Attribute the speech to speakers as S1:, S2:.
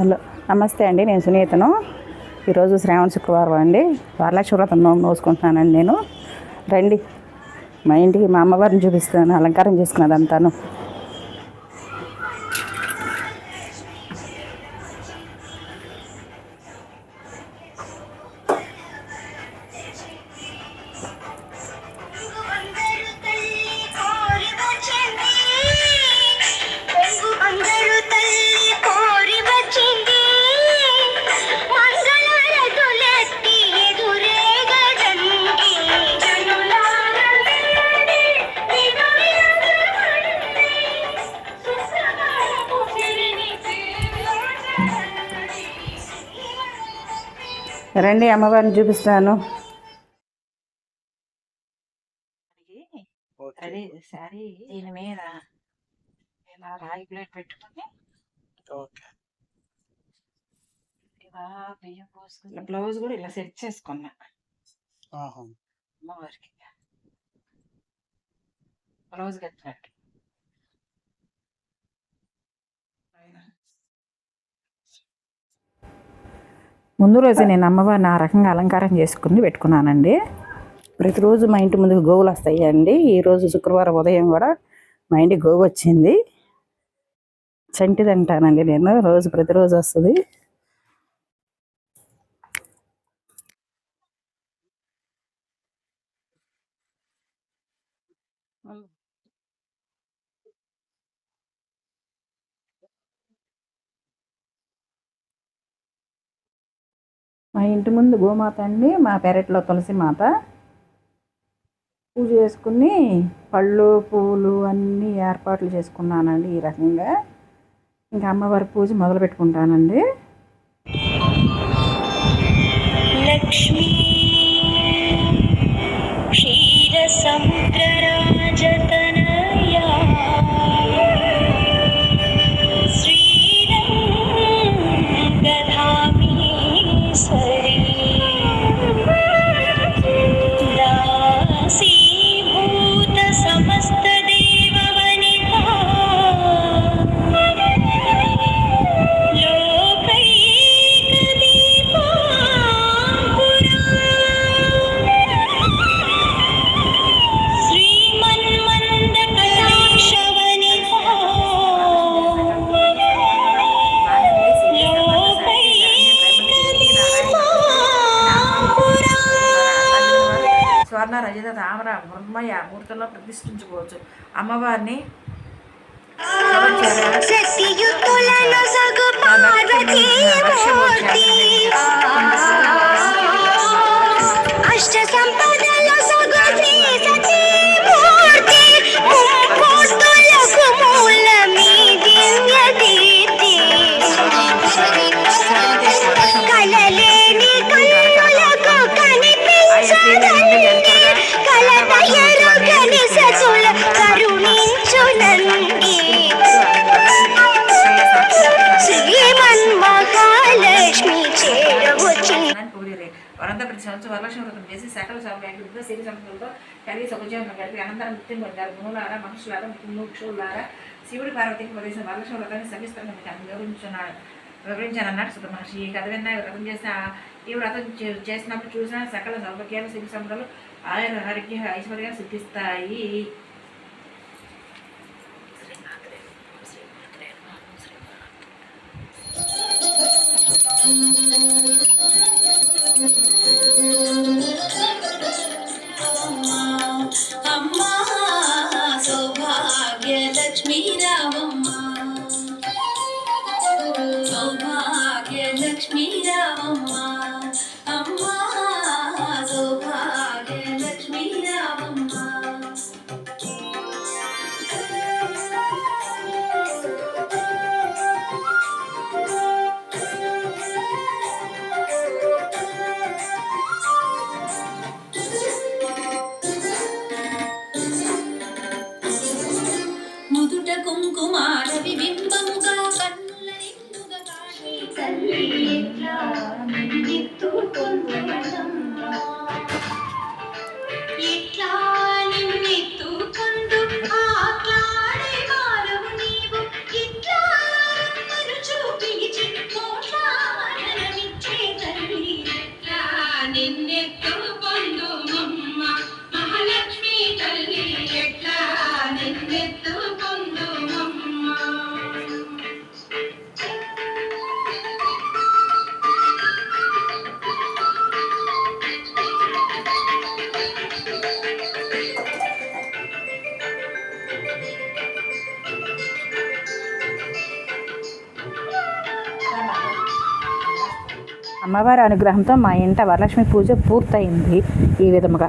S1: Hello నమస్తే అండి నేను సునీతను. ఈరోజు శ్రావణ శుక్రవారం అండి. వరలక్ష్మి వ్రతం నోము నోసుకుంటున్నానండి నేను. రండి మా ఇంటికి మా అమ్మవారిని చూపిస్తాను అలంకారం చేసుకున్నదంతాను. రండి అమ్మవారిని చూపిస్తాను.
S2: అది సారీ దీని మీద ఇలా రాగి ప్లేట్ పెట్టుకొని
S3: ఓకే.
S2: ఇలా బియ్యం పోసుకుని బ్లౌజ్ కూడా ఇలా సెట్ చేసుకున్నా.
S3: ఆహా.
S2: అమ్మవారికి. బ్లౌజ్ కట్టినట్టు.
S1: ముందు రోజు నేను అమ్మవారిని ఆ రకంగా అలంకారం చేసుకుని పెట్టుకున్నానండి. ప్రతిరోజు మా ఇంటి ముందుకు గోవులు వస్తాయి అండి ఈరోజు శుక్రవారం ఉదయం కూడా మా ఇంటికి గోవు వచ్చింది. చంటిది అంటానండి నేను. రోజు ప్రతిరోజు వస్తుంది. మా ఇంటి ముందు గోమాత అండి మా పెరట్లో తులసి మాత. పూజ చేసుకుని పళ్ళు పూలు అన్నీ ఏర్పాట్లు చేసుకున్నానండి ఈ రకంగా. ఇంకా అమ్మవారి పూజ మొదలు పెట్టుకుంటానండి
S4: లక్ష్మీ
S2: స్వర్ణ రజిత తామర మృన్మయ మూర్తుల్లో ప్రతిష్ఠించుకోవచ్చు. అమ్మవారిని
S4: అష్ట సగు శ్రీ సతీ మూర్తి కలలేని కన్నులకు
S2: కనిపించదు. వారంతా ప్రతి సంవత్సరం వరలక్ష్మి వ్రతం చేసి సకల సౌభాగ్యులతో సిరి సంపదలతో కలిగి సౌజన్యం గడిపి అనంతరం నృత్యం పొందారు. మునులారా మనుషులారా ముక్షులారా శివుడి పార్వతికి ప్రదేశం వరలక్ష్మి వ్రతాన్ని సవిస్తరంగా మీకు ఆయన వివరించున్నాడు. వివరించానన్నాడు సుత మహర్షి ఈ కథ విన్నా వ్రతం చేసిన ఈ వ్రతం చే- చేసినప్పుడు చూసిన సకల సౌభాగ్యాలు సిరి సంపదలు ఆయన ఆరోగ్య ఐశ్వర్యాలు సిద్ధిస్తాయి.
S4: Thank you. తల్లి ఎట్లా నిన్నెత్తుకుందునమ్మా.
S2: అమ్మవారి అనుగ్రహంతో మా ఇంట వరలక్ష్మి పూజ పూర్తయింది ఈ విధముగా.